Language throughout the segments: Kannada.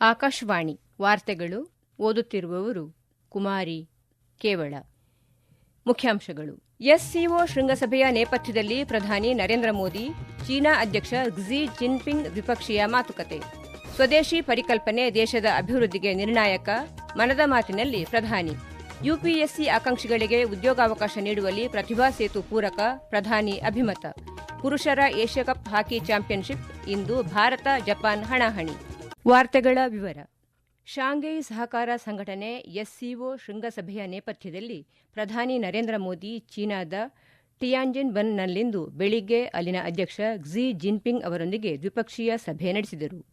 ಆಕಾಶವಾಣಿ ವಾರ್ತೆಗಳು ಓದುತ್ತಿರುವವರು ಕುಮಾರಿ ಕೇವಳ. ಮುಖ್ಯಾಂಶಗಳು. ಎಸ್ಸಿಒ ಶೃಂಗಸಭೆಯ ನೇಪಥ್ಯದಲ್ಲಿ ಪ್ರಧಾನಿ ನರೇಂದ್ರ ಮೋದಿ, ಚೀನಾ ಅಧ್ಯಕ್ಷ ಕ್ಸಿ ಜಿನ್ಪಿಂಗ್ ದ್ವಿಪಕ್ಷೀಯ ಮಾತುಕತೆ. ಸ್ವದೇಶಿ ಪರಿಕಲ್ಪನೆ ದೇಶದ ಅಭಿವೃದ್ಧಿಗೆ ನಿರ್ಣಾಯಕ, ಮನದ ಮಾತಿನಲ್ಲಿ ಪ್ರಧಾನಿ. ಯುಪಿಎಸ್ಸಿ ಆಕಾಂಕ್ಷಿಗಳಿಗೆ ಉದ್ಯೋಗಾವಕಾಶ ನೀಡುವಲ್ಲಿ ಪ್ರತಿಭಾ ಸೇತು ಪೂರಕ, ಪ್ರಧಾನಿ ಅಭಿಮತ. ಪುರುಷರ ಏಷ್ಯಾ ಕಪ್ ಹಾಕಿ ಚಾಂಪಿಯನ್ಶಿಪ್, ಇಂದು ಭಾರತ, ಜಪಾನ್ ಹಣಾಹಣಿ. ವಾರ್ತೆಗಳ ವಿವರ. ಶಾಂಘೈ ಸಹಕಾರ ಸಂಘಟನೆ ಎಸ್ಸಿಒ ಶೃಂಗಸಭೆಯ ನೇಪಥ್ಯದಲ್ಲಿ ಪ್ರಧಾನಿ ನರೇಂದ್ರ ಮೋದಿ ಚೀನಾದ ಟಿಯಾಂಜಿನ್ ಬನ್ನಲ್ಲಿಂದು ಬೆಳಿಗ್ಗೆ ಅಲ್ಲಿನ ಅಧ್ಯಕ್ಷ ಕ್ಸಿ ಜಿನ್ಪಿಂಗ್ ಅವರೊಂದಿಗೆ ದ್ವಿಪಕ್ಷೀಯ ಸಭೆ ನಡೆಸಿದರು.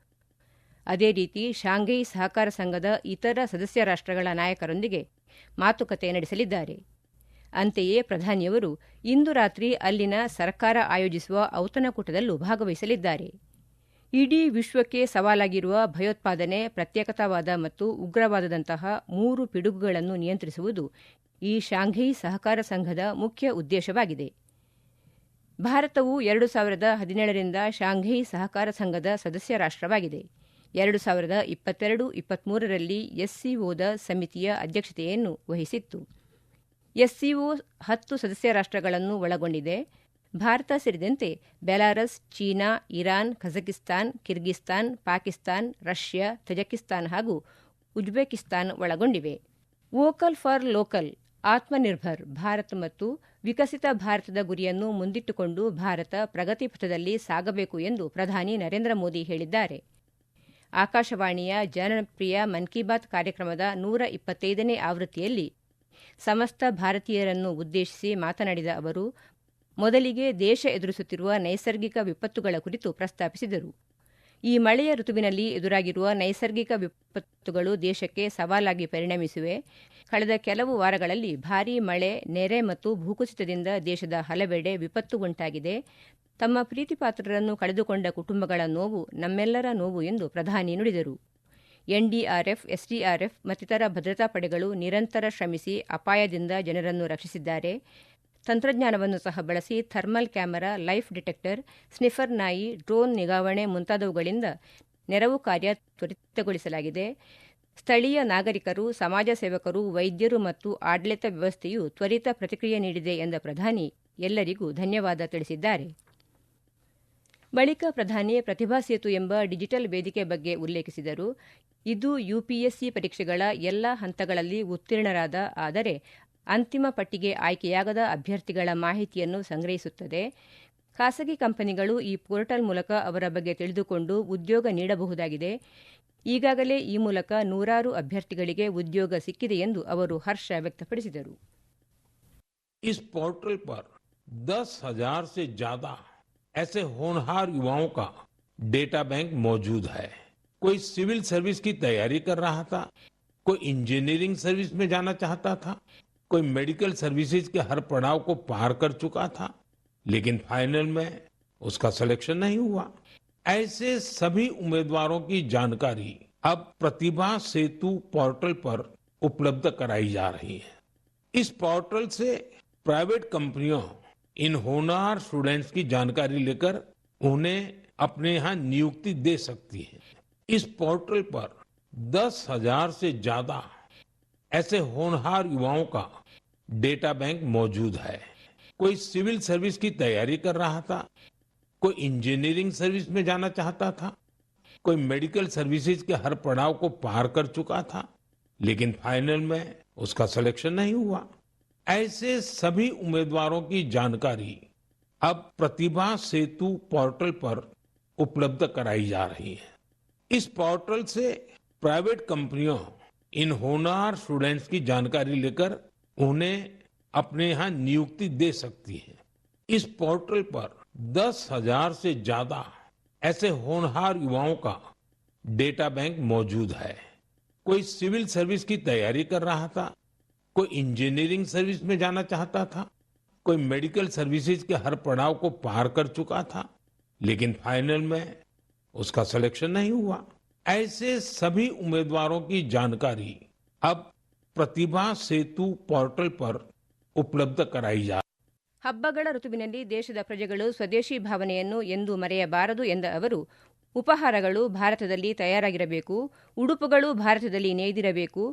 ಅದೇ ರೀತಿ ಶಾಂಘೈ ಸಹಕಾರ ಸಂಘದ ಇತರ ಸದಸ್ಯ ರಾಷ್ಟ್ರಗಳ ನಾಯಕರೊಂದಿಗೆ ಮಾತುಕತೆ ನಡೆಸಲಿದ್ದಾರೆ. ಅಂತೆಯೇ ಪ್ರಧಾನಿಯವರು ಇಂದು ರಾತ್ರಿ ಅಲ್ಲಿನ ಸರ್ಕಾರ ಆಯೋಜಿಸುವ ಔತಣಕೂಟದಲ್ಲೂ ಭಾಗವಹಿಸಲಿದ್ದಾರೆ. ಇಡೀ ವಿಶ್ವಕ್ಕೆ ಸವಾಲಾಗಿರುವ ಭಯೋತ್ಪಾದನೆ, ಪ್ರತ್ಯೇಕತಾವಾದ ಮತ್ತು ಉಗ್ರವಾದದಂತಹ ಮೂರು ಪಿಡುಗುಗಳನ್ನು ನಿಯಂತ್ರಿಸುವುದು ಈ ಶಾಂಘೈ ಸಹಕಾರ ಸಂಘದ ಮುಖ್ಯ ಉದ್ದೇಶವಾಗಿದೆ. ಭಾರತವು ಎರಡು ಸಾವಿರದ ಹದಿನೇಳರಿಂದ ಶಾಂಘೈ ಸಹಕಾರ ಸಂಘದ ಸದಸ್ಯ ರಾಷ್ಟ್ರವಾಗಿದೆ. ಎರಡು ಸಾವಿರದ ಇಪ್ಪತ್ತೆರಡು ಇಪ್ಪತ್ಮೂರರಲ್ಲಿ ಎಸ್ಸಿಒದ ಸಮಿತಿಯ ಅಧ್ಯಕ್ಷತೆಯನ್ನು ವಹಿಸಿತ್ತು. ಎಸ್ಸಿಒ ಹತ್ತು ಸದಸ್ಯ ರಾಷ್ಟ್ರಗಳನ್ನು ಒಳಗೊಂಡಿದೆ. ಭಾರತ ಸೇರಿದಂತೆ Belarus, China, Iran, Kazakhstan, Kyrgyzstan, Pakistan, Russia, Tajikistan ಹಾಗೂ ಉಜ್ಬೇಕಿಸ್ತಾನ್ ಒಳಗೊಂಡಿವೆ. Vocal for local, Atmanirbhar Bharat ಮತ್ತು ವಿಕಸಿತ ಭಾರತದ ಗುರಿಯನ್ನು ಮುಂದಿಟ್ಟುಕೊಂಡು ಭಾರತ ಪ್ರಗತಿ ಪಥದಲ್ಲಿ ಸಾಗಬೇಕು ಎಂದು ಪ್ರಧಾನಿ ನರೇಂದ್ರ ಮೋದಿ ಹೇಳಿದ್ದಾರೆ. ಆಕಾಶವಾಣಿಯ ಜನಪ್ರಿಯ ಮನ್ ಕಿ ಬಾತ್ ಕಾರ್ಯಕ್ರಮದ ನೂರ ಇಪ್ಪತ್ತೈದನೇ ಆವೃತ್ತಿಯಲ್ಲಿ ಸಮಸ್ತ ಭಾರತೀಯರನ್ನು ಉದ್ದೇಶಿಸಿ ಮಾತನಾಡಿದ ಅವರು, ಮೊದಲಿಗೆ ದೇಶ ಎದುರಿಸುತ್ತಿರುವ ನೈಸರ್ಗಿಕ ವಿಪತ್ತುಗಳ ಕುರಿತು ಪ್ರಸ್ತಾಪಿಸಿದರು. ಈ ಮಳೆಯ ಋತುವಿನಲ್ಲಿ ಎದುರಾಗಿರುವ ನೈಸರ್ಗಿಕ ವಿಪತ್ತುಗಳು ದೇಶಕ್ಕೆ ಸವಾಲಾಗಿ ಪರಿಣಮಿಸಿವೆ. ಕಳೆದ ಕೆಲವು ವಾರಗಳಲ್ಲಿ ಭಾರೀ ಮಳೆ, ನೆರೆ ಮತ್ತು ಭೂಕುಸಿತದಿಂದ ದೇಶದ ಹಲವೆಡೆ ವಿಪತ್ತು ಉಂಟಾಗಿದೆ. ತಮ್ಮ ಪ್ರೀತಿಪಾತ್ರರನ್ನು ಕಳೆದುಕೊಂಡ ಕುಟುಂಬಗಳ ನೋವು ನಮ್ಮೆಲ್ಲರ ನೋವು ಎಂದು ಪ್ರಧಾನಿ ನುಡಿದರು. ಎನ್ಡಿಆರ್ಎಫ್, ಎಸ್ಡಿಆರ್ಎಫ್ ಮತ್ತಿತರ ಭದ್ರತಾ ಪಡೆಗಳು ನಿರಂತರ ಶ್ರಮಿಸಿ ಅಪಾಯದಿಂದ ಜನರನ್ನು ರಕ್ಷಿಸಿದ್ದಾರೆ. ತಂತ್ರಜ್ಞಾನವನ್ನು ಸಹ ಬಳಸಿ thermal camera, life detector, sniffer ನಾಯಿ, ಡ್ರೋನ್ ನಿಗಾವಣೆ ಮುಂತಾದವುಗಳಿಂದ ನೆರವು ಕಾರ್ಯ ತ್ವರಿತಗೊಳಿಸಲಾಗಿದೆ. ಸ್ಥಳೀಯ ನಾಗರಿಕರು, ಸಮಾಜ ಸೇವಕರು, ವೈದ್ಯರು ಮತ್ತು ಆಡಳಿತ ವ್ಯವಸ್ಥೆಯು ತ್ವರಿತ ಪ್ರತಿಕ್ರಿಯೆ ನೀಡಿದೆ ಎಂದ ಪ್ರಧಾನಿ ಎಲ್ಲರಿಗೂ ಧನ್ಯವಾದ ತಿಳಿಸಿದ್ದಾರೆ. ಬಳಿಕ ಪ್ರಧಾನಿ ಪ್ರತಿಭಾ ಸೇತು ಎಂಬ ಡಿಜಿಟಲ್ ವೇದಿಕೆ ಬಗ್ಗೆ ಉಲ್ಲೇಖಿಸಿದರು ಇದು ಯುಪಿಎಸ್ಸಿ ಪರೀಕ್ಷೆಗಳ ಎಲ್ಲ ಹಂತಗಳಲ್ಲಿ ಉತ್ತೀರ್ಣರಾದ ಆದರೆ ಅಂತಿಮ ಪಟ್ಟಿಗೆ ಆಯ್ಕೆಯಾಗದ ಅಭ್ಯರ್ಥಿಗಳ ಮಾಹಿತಿಯನ್ನು ಸಂಗ್ರಹಿಸುತ್ತದೆ ಖಾಸಗಿ ಕಂಪನಿಗಳು ಈ ಪೋರ್ಟಲ್ ಮೂಲಕ ಅವರ ಬಗ್ಗೆ ತಿಳಿದುಕೊಂಡು ಉದ್ಯೋಗ ನೀಡಬಹುದಾಗಿದೆ ಈಗಾಗಲೇ ಈ ಮೂಲಕ ನೂರಾರು ಅಭ್ಯರ್ಥಿಗಳಿಗೆ ಉದ್ಯೋಗ ಸಿಕ್ಕಿದೆ ಎಂದು ಅವರು ಹರ್ಷ ವ್ಯಕ್ತಪಡಿಸಿದರು इस पोर्टल पर दस हजार से ज्यादा ऐसे होनहार युवाओं का डेटा बैंक मौजूद है। कोई सिविल सर्विस की तैयारी कर रहा था? कोई इंजीनियरिंग सर्विस में जाना चाहता था? कोई मेडिकल सर्विसेज़ के हर पड़ाव को पार कर चुका था? लेकिन फाइनल में उसका सिलेक्शन नहीं हुआ। ऐसे सभी उम्मीदवारों की जानकारी अब प्रतिभा सेतु पोर्टल पर उपलब्ध कराई जा रही है। इस पोर्टल से प्राइवेट कंपनियों इन होनहार स्टूडेंट्स की जानकारी लेकर उन्हें अपने यहाँ नियुक्ति दे सकती है। इस पोर्टल पर दस हज़ार से ज़्यादा ऐसे होनहार युवाओं का डेटा बैंक मौजूद है। कोई सिविल सर्विस की तैयारी कर रहा था, कोई इंजीनियरिंग सर्विस में जाना चाहता था, कोई मेडिकल सर्विसेज़ के हर पड़ाव को पार कर चुका था, लेकिन फाइनल में उसका सिलेक्शन नहीं हुआ। ऐसे सभी उम्मीदवारों की जानकारी अब प्रतिभा सेतु पोर्टल पर उपलब्ध कराई जा रही है। इस पोर्टल से प्राइवेट कंपनियों, इन होनहार स्टूडेंट्स की जानकारी लेकर उन्हें अपने यहाँ नियुक्ति दे सकती है। इस पोर्टल पर दस हज़ार से ज़्यादा ऐसे होनहार युवाओं का डेटा बैंक मौजूद है। कोई सिविल सर्विस की तैयारी कर रहा था? कोई इंजीनियरिंग सर्विस में जाना चाहता था कोई मेडिकल सर्विसेज के हर पड़ाव को पार कर चुका था लेकिन फाइनल में उसका सिलेक्शन नहीं हुआ ऐसे सभी उम्मीदवारों की जानकारी अब प्रतिभा सेतु पोर्टल पर उपलब्ध कराई जा ಹಬ್ಬಗಳ ಋತುವಿನಲ್ಲಿ ದೇಶದ ಪ್ರಜೆಗಳು ಸ್ವದೇಶಿ ಭಾವನೆಯನ್ನು ಎಂದೂ ಮರೆಯಬಾರದು ಎಂದ ಅವರು ಉಪಹಾರಗಳು ಭಾರತದಲ್ಲಿ ತಯಾರಾಗಿರಬೇಕು ಉಡುಪುಗಳು ಭಾರತದಲ್ಲಿ ನೇಯ್ದಿರಬೇಕು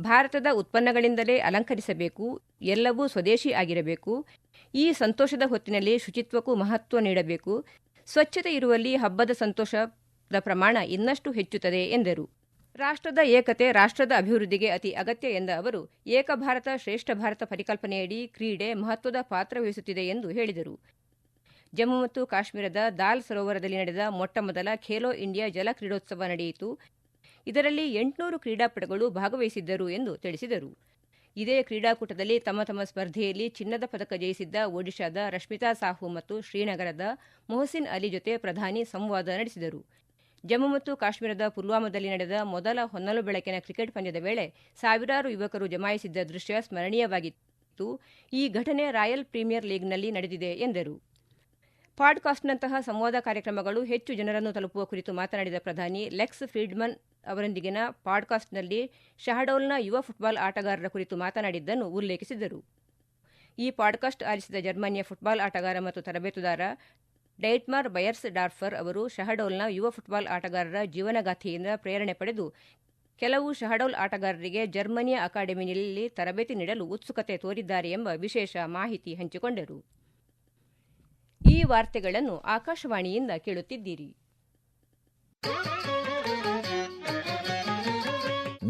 ಭಾರತದ ಉತ್ಪನ್ನಗಳಿಂದಲೇ ಅಲಂಕರಿಸಬೇಕು, ಎಲ್ಲವೂ ಸ್ವದೇಶಿ ಆಗಿರಬೇಕು. ಈ ಸಂತೋಷದ ಹೊತ್ತಿನಲ್ಲಿ ಶುಚಿತ್ವಕ್ಕೂ ಮಹತ್ವ ನೀಡಬೇಕು. ಸ್ವಚ್ಛತೆ ಇರುವಲ್ಲಿ ಹಬ್ಬದ ಸಂತೋಷದ ಪ್ರಮಾಣ ಇನ್ನಷ್ಟು ಹೆಚ್ಚುತ್ತದೆ, ಎಂದರು. ರಾಷ್ಟ್ರದ ಏಕತೆ ರಾಷ್ಟ್ರದ ಅಭಿವೃದ್ಧಿಗೆ ಅತಿ ಅಗತ್ಯ, ಎಂದ ಅವರು, ಏಕ ಭಾರತ, ಶ್ರೇಷ್ಠ ಭಾರತ ಪರಿಕಲ್ಪನೆಯಡಿ ಕ್ರೀಡೆ ಮಹತ್ವದ ಪಾತ್ರ ವಹಿಸುತ್ತಿದೆ ಎಂದು ಹೇಳಿದರು. ಜಮ್ಮು ಮತ್ತು ಕಾಶ್ಮೀರದ ದಾಲ್ ಸರೋವರದಲ್ಲಿ ನಡೆದ ಮೊಟ್ಟಮೊದಲ ಖೇಲೋ ಇಂಡಿಯಾ ಜಲ ಕ್ರೀಡೋತ್ಸವ ನಡೆಯಿತು. ಇದರಲ್ಲಿ ಎಂಟುನೂರು ಕ್ರೀಡಾಪಟುಗಳು ಭಾಗವಹಿಸಿದ್ದರು ಎಂದು ತಿಳಿಸಿದರು. ಇದೇ ಕ್ರೀಡಾಕೂಟದಲ್ಲಿ ತಮ್ಮ ತಮ್ಮ ಸ್ಪರ್ಧೆಯಲ್ಲಿ ಚಿನ್ನದ ಪದಕ ಜಯಿಸಿದ್ದ ಒಡಿಶಾದ ರಶ್ಮಿತಾ ಸಾಹು ಮತ್ತು ಶ್ರೀನಗರದ ಮೊಹಸಿನ್ ಅಲಿ ಜೊತೆ ಪ್ರಧಾನಿ ಸಂವಾದ ನಡೆಸಿದರು. ಜಮ್ಮು ಮತ್ತು ಕಾಶ್ಮೀರದ ಪುಲ್ವಾಮಾದಲ್ಲಿ ನಡೆದ ಮೊದಲ ಹೊನ್ನಲು ಬೆಳಕಿನ ಕ್ರಿಕೆಟ್ ಪಂದ್ಯದ ವೇಳೆ ಸಾವಿರಾರು ಯುವಕರು ಜಮಾಯಿಸಿದ್ದ ದೃಶ್ಯ ಸ್ಮರಣೀಯವಾಗಿತ್ತು. ಈ ಘಟನೆ ರಾಯಲ್ ಪ್ರೀಮಿಯರ್ ಲೀಗ್ನಲ್ಲಿ ನಡೆದಿದೆ ಎಂದರು. ಪಾಡ್ಕಾಸ್ಟ್ನಂತಹ ಸಂವಾದ ಕಾರ್ಯಕ್ರಮಗಳು ಹೆಚ್ಚು ಜನರನ್ನು ತಲುಪುವ ಕುರಿತು ಮಾತನಾಡಿದ ಪ್ರಧಾನಿ ಲೆಕ್ಸ್ ಫ್ರೀಡ್ಮನ್ ಅವರೊಂದಿಗಿನ ಪಾಡ್ಕಾಸ್ಟ್ನಲ್ಲಿ ಶಹಡೋಲ್ನ ಯುವ ಫುಟ್ಬಾಲ್ ಆಟಗಾರರ ಕುರಿತು ಮಾತನಾಡಿದ್ದನ್ನು ಉಲ್ಲೇಖಿಸಿದರು. ಈ ಪಾಡ್ಕಾಸ್ಟ್ ಆಲಿಸಿದ ಜರ್ಮನಿಯ ಫುಟ್ಬಾಲ್ ಆಟಗಾರ ಮತ್ತು ತರಬೇತುದಾರ ಡೈಟ್ಮಾರ್ ಬಯರ್ಸ್ ಡಾರ್ಫರ್ ಅವರು ಶಹಡೋಲ್ನ ಯುವ ಫುಟ್ಬಾಲ್ ಆಟಗಾರರ ಜೀವನಗಾಥೆಯಿಂದ ಪ್ರೇರಣೆ ಪಡೆದು ಕೆಲವು ಶಹಡೋಲ್ ಆಟಗಾರರಿಗೆ ಜರ್ಮನಿಯ ಅಕಾಡೆಮಿಯಲ್ಲಿ ತರಬೇತಿ ನೀಡಲು ಉತ್ಸುಕತೆ ತೋರಿದ್ದಾರೆ ಎಂಬ ವಿಶೇಷ ಮಾಹಿತಿ ಹಂಚಿಕೊಂಡರು. ಈ ವಾರ್ತೆಗಳನ್ನು ಆಕಾಶವಾಣಿಯಿಂದ ಕೇಳುತ್ತಿದ್ದೀರಿ.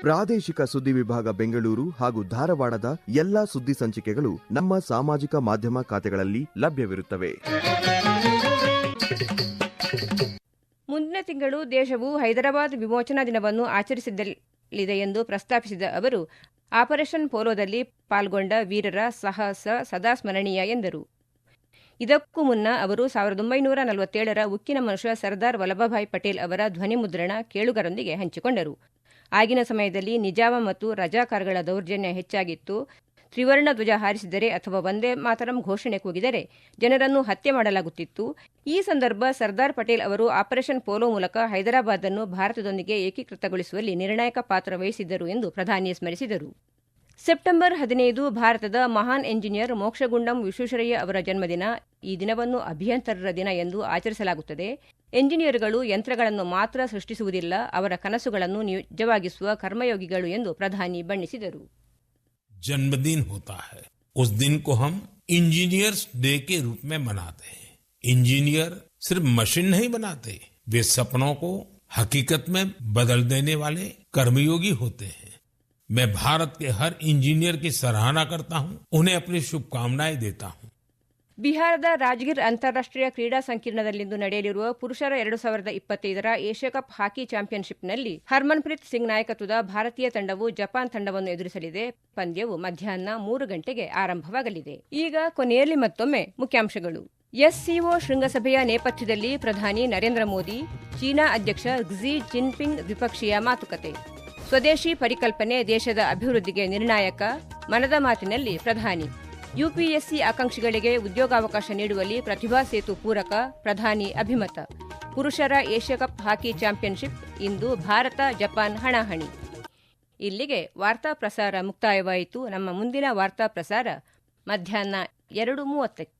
ಪ್ರಾದೇಶಿಕ ಸುದ್ದಿ ವಿಭಾಗ ಬೆಂಗಳೂರು ಹಾಗೂ ಧಾರವಾಡದ ಎಲ್ಲಾ ಸುದ್ದಿ ಸಂಚಿಕೆಗಳು ನಮ್ಮ ಸಾಮಾಜಿಕ ಮಾಧ್ಯಮ ಖಾತೆಗಳಲ್ಲಿ ಲಭ್ಯವಿರುತ್ತವೆ. ಮುಂದಿನ ತಿಂಗಳು ದೇಶವು ಹೈದರಾಬಾದ್ ವಿಮೋಚನಾ ದಿನವನ್ನು ಆಚರಿಸಲಿದೆ ಎಂದು ಪ್ರಸ್ತಾಪಿಸಿದ ಅವರು, ಆಪರೇಷನ್ ಪೋಲೋದಲ್ಲಿ ಪಾಲ್ಗೊಂಡ ವೀರರ ಸಾಹಸ ಸದಾ ಸ್ಮರಣೀಯ ಎಂದರು. ಇದಕ್ಕೂ ಮುನ್ನ ಅವರು ಸಾವಿರದ ಒಂಬೈನೂರ ನಲವತ್ತೇಳರ ಉಕ್ಕಿನ ಮನುಷ್ಯ ಸರ್ದಾರ್ ವಲ್ಲಭಭಾಯ್ ಪಟೇಲ್ ಅವರ ಧ್ವನಿಮುದ್ರಣ ಕೇಳುಗರೊಂದಿಗೆ ಹಂಚಿಕೊಂಡರು. ಆಗಿನ ಸಮಯದಲ್ಲಿ ನಿಜಾಮ ಮತ್ತು ರಜಾಕಾರ್ಗಳ ದೌರ್ಜನ್ಯ ಹೆಚ್ಚಾಗಿತ್ತು. ತ್ರಿವರ್ಣ ಧ್ವಜ ಹಾರಿಸಿದರೆ ಅಥವಾ ಒಂದೇ ಮಾತರಂ ಘೋಷಣೆ ಕೂಗಿದರೆ ಜನರನ್ನು ಹತ್ಯೆ ಮಾಡಲಾಗುತ್ತಿತ್ತು. ಈ ಸಂದರ್ಭ ಸರ್ದಾರ್ ಪಟೇಲ್ ಅವರು ಆಪರೇಷನ್ ಪೋಲೋ ಮೂಲಕ ಹೈದರಾಬಾದ್ ಅನ್ನು ಭಾರತದೊಂದಿಗೆ ಏಕೀಕೃತಗೊಳಿಸುವಲ್ಲಿ ನಿರ್ಣಾಯಕ ಪಾತ್ರ ವಹಿಸಿದ್ದರು ಎಂದು ಪ್ರಧಾನಿ ಸ್ಮರಿಸಿದರು. ಸೆಪ್ಟೆಂಬರ್ ಹದಿನೈದು ಭಾರತದ ಮಹಾನ್ ಎಂಜಿನಿಯರ್ ಮೋಕ್ಷಗುಂಡಂ ವಿಶ್ವೇಶ್ವರಯ್ಯ ಅವರ ಜನ್ಮದಿನ ಈ ದಿನವನ್ನು ಅಭಿಯಂತರರ ದಿನ ಎಂದು ಆಚರಿಸಲಾಗುತ್ತದೆ. ಎಂಜಿನಿಯರ್ಗಳು ಯಂತ್ರಗಳನ್ನು ಮಾತ್ರ ಸೃಷ್ಟಿಸುವುದಿಲ್ಲ ಅವರ ಕನಸುಗಳನ್ನು ನಿಜವಾಗಿಸುವ ಕರ್ಮಯೋಗಿಗಳು ಎಂದು ಪ್ರಧಾನಿ ಬಣ್ಣಿಸಿದರು जन्मदिन होता है उस दिन को हम इंजीनियर्स डे के रूप में मनाते हैं इंजीनियर सिर्फ मशीन नहीं बनाते वे सपनों को हकीकत में बदल देने वाले कर्मयोगी होते हैं मैं भारत के हर इंजीनियर की सराहना करता हूं उन्हें अपनी शुभकामनाएं देता हूं ಬಿಹಾರದ ರಾಜ್ಗಿರ್ ಅಂತಾರಾಷ್ಟೀಯ ಕ್ರೀಡಾ ಸಂಕೀರ್ಣದಲ್ಲಿಂದು ನಡೆಯಲಿರುವ ಪುರುಷರ ಎರಡು ಸಾವಿರದ ಇಪ್ಪತ್ತೈದರ ಏಷ್ಯಾ ಕಪ್ ಹಾಕಿ ಚಾಂಪಿಯನ್ಶಿಪ್ನಲ್ಲಿ ಹರ್ಮನ್ಪ್ರೀತ್ ಸಿಂಗ್ ನಾಯಕತ್ವದ ಭಾರತೀಯ ತಂಡವು ಜಪಾನ್ ತಂಡವನ್ನು ಎದುರಿಸಲಿದೆ. ಪಂದ್ಯವು ಮಧ್ಯಾಹ್ನ ಮೂರು ಗಂಟೆಗೆ ಆರಂಭವಾಗಲಿದೆ. ಈಗ ಕೊನೆಯಲ್ಲಿ ಮತ್ತೊಮ್ಮೆ ಮುಖ್ಯಾಂಶಗಳು. ಎಸ್ಸಿಒ ಶೃಂಗಸಭೆಯ ನೇಪಥ್ಯದಲ್ಲಿ ಪ್ರಧಾನಿ ನರೇಂದ್ರ ಮೋದಿ, ಚೀನಾ ಅಧ್ಯಕ್ಷ ಕ್ಸಿ ಜಿನ್ಪಿಂಗ್ ದ್ವಿಪಕ್ಷೀಯ ಮಾತುಕತೆ. ಸ್ವದೇಶಿ ಪರಿಕಲ್ಪನೆ ದೇಶದ ಅಭಿವೃದ್ಧಿಗೆ ನಿರ್ಣಾಯಕ, ಮನದ ಮಾತಿನಲ್ಲಿ ಪ್ರಧಾನಿ. ಯುಪಿಎಸ್ಸಿ ಆಕಾಂಕ್ಷಿಗಳಿಗೆ ಉದ್ಯೋಗಾವಕಾಶ ನೀಡುವಲ್ಲಿ ಪ್ರತಿಭಾ ಸೇತು ಪೂರಕ, ಪ್ರಧಾನಿ ಅಭಿಮತ. ಪುರುಷರ ಏಷ್ಯಾ ಕಪ್ ಹಾಕಿ ಚಾಂಪಿಯನ್ಶಿಪ್, ಇಂದು ಭಾರತ ಜಪಾನ್ ಹಣಾಹಣಿ. ಇಲ್ಲಿಗೆ ವಾರ್ತಾ ಪ್ರಸಾರ ಮುಕ್ತಾಯವಾಯಿತು. ನಮ್ಮ ಮುಂದಿನ ವಾರ್ತಾ ಪ್ರಸಾರ ಮಧ್ಯಾಹ್ನ ಎರಡು ಮೂವತ್ತಕ್ಕೆ.